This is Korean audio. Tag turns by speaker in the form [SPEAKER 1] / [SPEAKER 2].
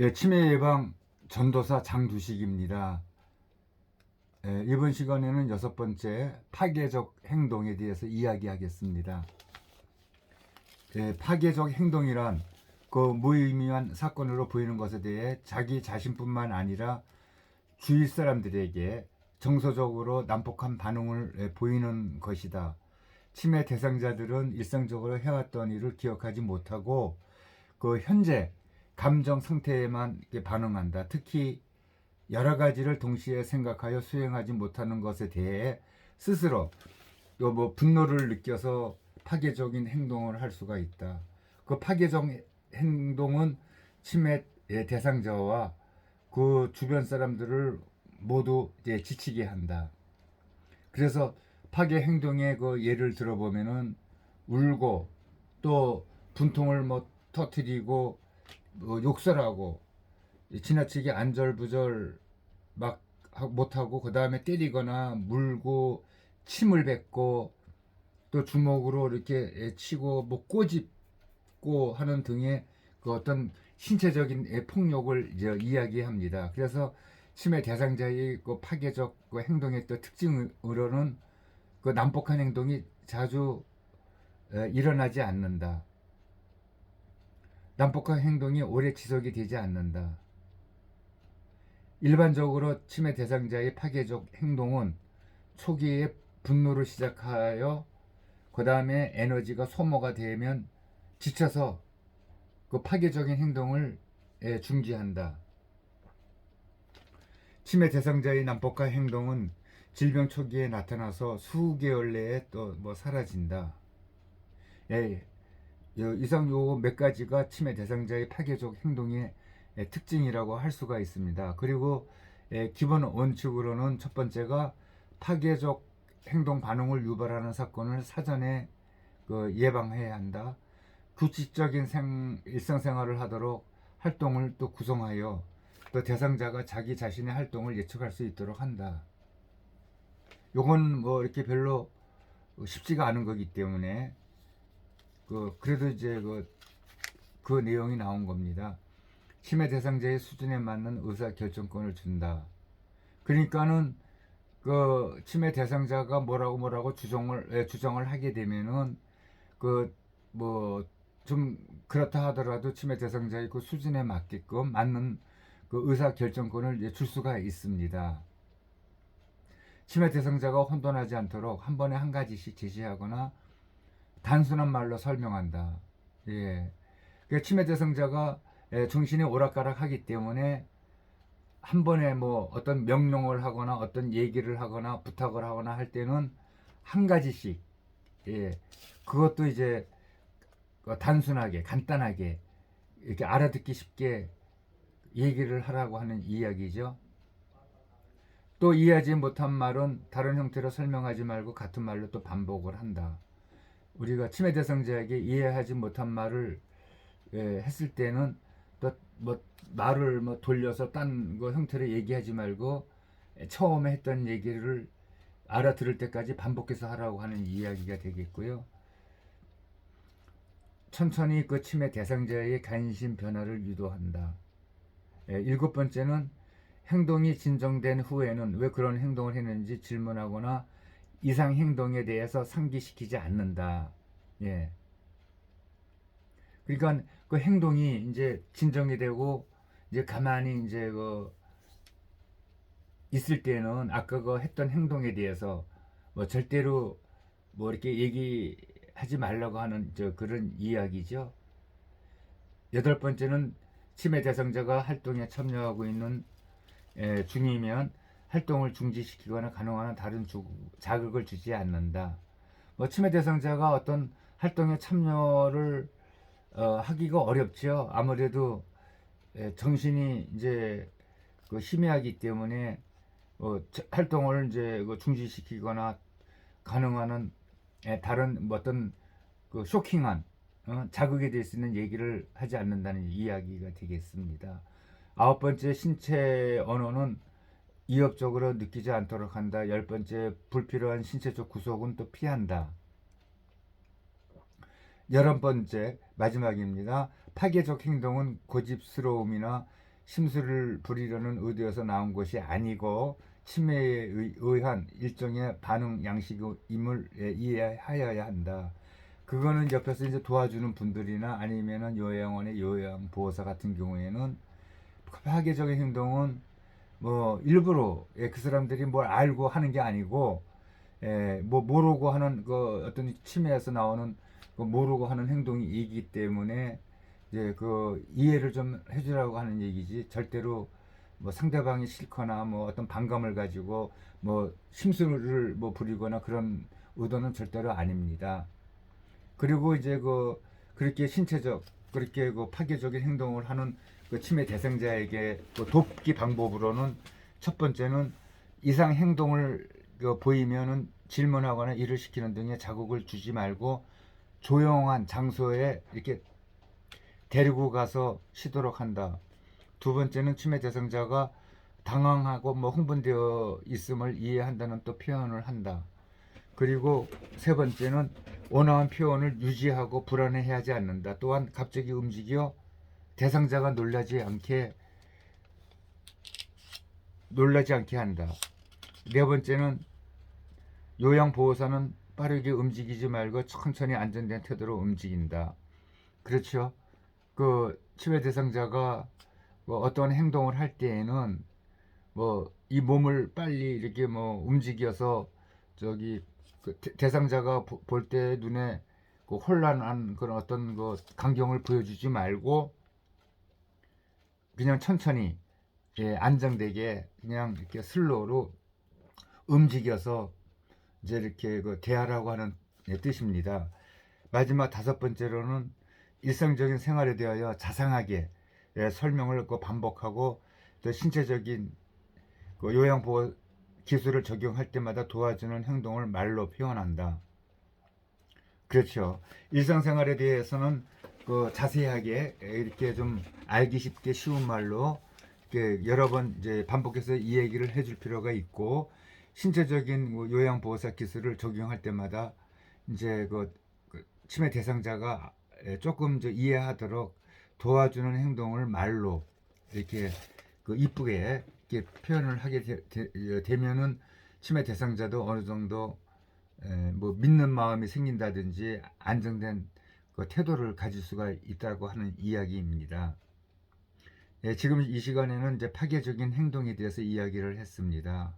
[SPEAKER 1] 예, 치매 예방 전도사 장두식입니다. 예, 이번 시간에는 여섯 번째 파괴적 행동에 대해서 이야기하겠습니다. 예, 파괴적 행동이란 그 무의미한 사건으로 보이는 것에 대해 자기 자신뿐만 아니라 주위 사람들에게 정서적으로 난폭한 반응을 예, 보이는 것이다. 치매 대상자들은 일상적으로 해왔던 일을 기억하지 못하고 그 현재 감정 상태에만 반응한다. 특히 여러 가지를 동시에 생각하여 수행하지 못하는 것에 대해 스스로 또뭐 분노를 느껴서 파괴적인 행동을 할 수가 있다. 그 파괴적 행동은 치매 대상자와 그 주변 사람들을 모두 이제 지치게 한다. 그래서 파괴 행동의 그 예를 들어보면은 울고 또 분통을 뭐 터트리고 뭐 욕설하고 지나치게 안절부절 막 하- 못하고 그 다음에 때리거나 물고 침을 뱉고 또 주먹으로 이렇게 치고 뭐 꼬집고 하는 등의 그 어떤 신체적인 예, 폭력을 이제 이야기합니다. 그래서 치매 대상자의 그 파괴적 그 행동의 또 특징으로는 그 난폭한 행동이 자주 에, 일어나지 않는다. 난폭한 행동이 오래 지속이 되지 않는다. 일반적으로 치매 대상자의 파괴적 행동은 초기에 분노를 시작하여 그 다음에 에너지가 소모가 되면 지쳐서 그 파괴적인 행동을 예, 중지한다. 치매 대상자의 난폭한 행동은 질병 초기에 나타나서 수개월 내에 또 뭐 사라진다. 예, 요 이상 요 몇 가지가 치매 대상자의 파괴적 행동의 예, 특징이라고 할 수가 있습니다. 그리고 예, 기본 원칙으로는 첫 번째가 파괴적 행동 반응을 유발하는 사건을 사전에 그 예방해야 한다. 규칙적인 생, 일상생활을 하도록 활동을 또 구성하여 또 대상자가 자기 자신의 활동을 예측할 수 있도록 한다. 요건 뭐 이렇게 별로 쉽지가 않은 거기 때문에 그 그래도 이제 그, 그 내용이 나온 겁니다. 치매 대상자의 수준에 맞는 의사 결정권을 준다. 그러니까는 그 치매 대상자가 뭐라고 뭐라고 주장을 예, 주장을 하게 되면은 그 뭐 좀 그렇다 하더라도 치매 대상자의 그 수준에 맞게끔 맞는 그 의사 결정권을 줄 수가 있습니다. 치매 대상자가 혼돈하지 않도록 한 번에 한 가지씩 제시하거나 단순한 말로 설명한다. 예. 그 치매 대상자가 예, 정신이 오락가락하기 때문에 한 번에 뭐 어떤 명령을 하거나 어떤 얘기를 하거나 부탁을 하거나 할 때는 한 가지씩 예. 그것도 이제 그 단순하게 간단하게 이렇게 알아듣기 쉽게 얘기를 하라고 하는 이야기죠. 또 이해하지 못한 말은 다른 형태로 설명하지 말고 같은 말로 또 반복을 한다. 우리가 치매 대상자에게 이해하지 못한 말을 예, 했을 때는 또 뭐 말을 뭐 돌려서 딴 거 형태로 얘기하지 말고 처음에 했던 얘기를 알아들을 때까지 반복해서 하라고 하는 이야기가 되겠고요. 천천히 그 치매 대상자의 관심 변화를 유도한다. 예, 일곱 번째는 행동이 진정된 후에는 왜 그런 행동을 했는지 질문하거나 이상 행동에 대해서 상기시키지 않는다. 예. 그러니까 그 행동이 이제 진정이 되고 이제 가만히 이제 그 있을 때는 아까 그 했던 행동에 대해서 뭐 절대로 뭐 이렇게 얘기하지 말라고 하는 저 그런 이야기죠. 여덟 번째는 치매 대상자가 활동에 참여하고 있는 에, 중이면 활동을 중지시키거나 가능한 한 다른 주, 자극을 주지 않는다. 뭐 치매 대상자가 어떤 활동에 참여를 어, 하기가 어렵죠. 아무래도 에, 정신이 이제 그 희미하기 때문에 어, 저- 활동을 이제 그 중지시키거나 가능한 한 에, 다른 뭐 어떤 그 쇼킹한 어, 될수 있는 얘기를 하지 않는다는 이야기가 되겠습니다. 아홉 번째 신체 언어는 이업적으로 느끼지 않도록 한다. 열 번째 불필요한 신체적 구속은 또 피한다. 열한 번째 마지막입니다. 파괴적 행동은 고집스러움이나 심술을 부리려는 의도에서 나온 것이 아니고 치매에 의- 의한 일종의 반응 양식임을 예, 이해하여야 한다. 그거는 옆에서 이제 도와주는 분들이나 아니면은 요양원의 요양 보호사 같은 경우에는 파괴적인 행동은 뭐 일부러 예, 그 사람들이 뭘 알고 하는 게 아니고 예, 뭐 모르고 하는 그 어떤 치매에서 나오는 그 모르고 하는 행동이기 때문에 이제 그 이해를 좀 해주라고 하는 얘기지 절대로 뭐 상대방이 싫거나 뭐 어떤 반감을 가지고 뭐 심술을 뭐 부리거나 그런 의도는 절대로 아닙니다. 그리고 이제 그 그렇게 신체적 그렇게 그 파괴적인 행동을 하는 그 치매 대상자에게 그 돕기 방법으로는 첫 번째는 이상 행동을 그 보이면은 질문하거나 일을 시키는 등의 자극을 주지 말고 조용한 장소에 이렇게 데리고 가서 쉬도록 한다. 두 번째는 치매 대상자가 당황하고 뭐 흥분되어 있음을 이해한다는 또 표현을 한다. 그리고 세 번째는 원화한 표현을 유지하고 불안해하지 않는다. 또한 갑자기 움직여 대상자가 놀라지 않게 놀라지 않게 한다. 네 번째는 요양보호사는 빠르게 움직이지 말고 천천히 안전된 태도로 움직인다. 그렇죠. 그 치매 대상자가 뭐 어떤 행동을 할 때에는 뭐 이 몸을 빨리 이렇게 뭐 움직여서 저기 그 대- 대상자가 볼 때 눈에 그 혼란한 그런 어떤 그 광경을 보여주지 말고 그냥 천천히 예, 안정되게 그냥 이렇게 슬로우로 움직여서 이제 이렇게 그 대하라고 하는 예, 뜻입니다. 마지막 다섯 번째로는 일상적인 생활에 대하여 자상하게 예, 설명을 그 반복하고 또 신체적인 그 요양 보호 기술을 적용할 때마다 도와주는 행동을 말로 표현한다. 그렇죠. 일상생활에 대해서는 그 자세하게 이렇게 좀 알기 쉽게 쉬운 말로 이렇게 여러 번 이제 반복해서 이 얘기를 해줄 필요가 있고 신체적인 뭐 요양 보호사 기술을 적용할 때마다 이제 그, 그 치매 대상자가 조금 이제 이해하도록 도와주는 행동을 말로 이렇게 그 이쁘게 이렇게 표현을 하게 되, 면은 치매 대상자도 어느 정도 에, 뭐 믿는 마음이 생긴다든지 안정된 그 태도를 가질 수가 있다고 하는 이야기입니다. 예, 지금 이 시간에는 이제 파괴적인 행동에 대해서 이야기를 했습니다.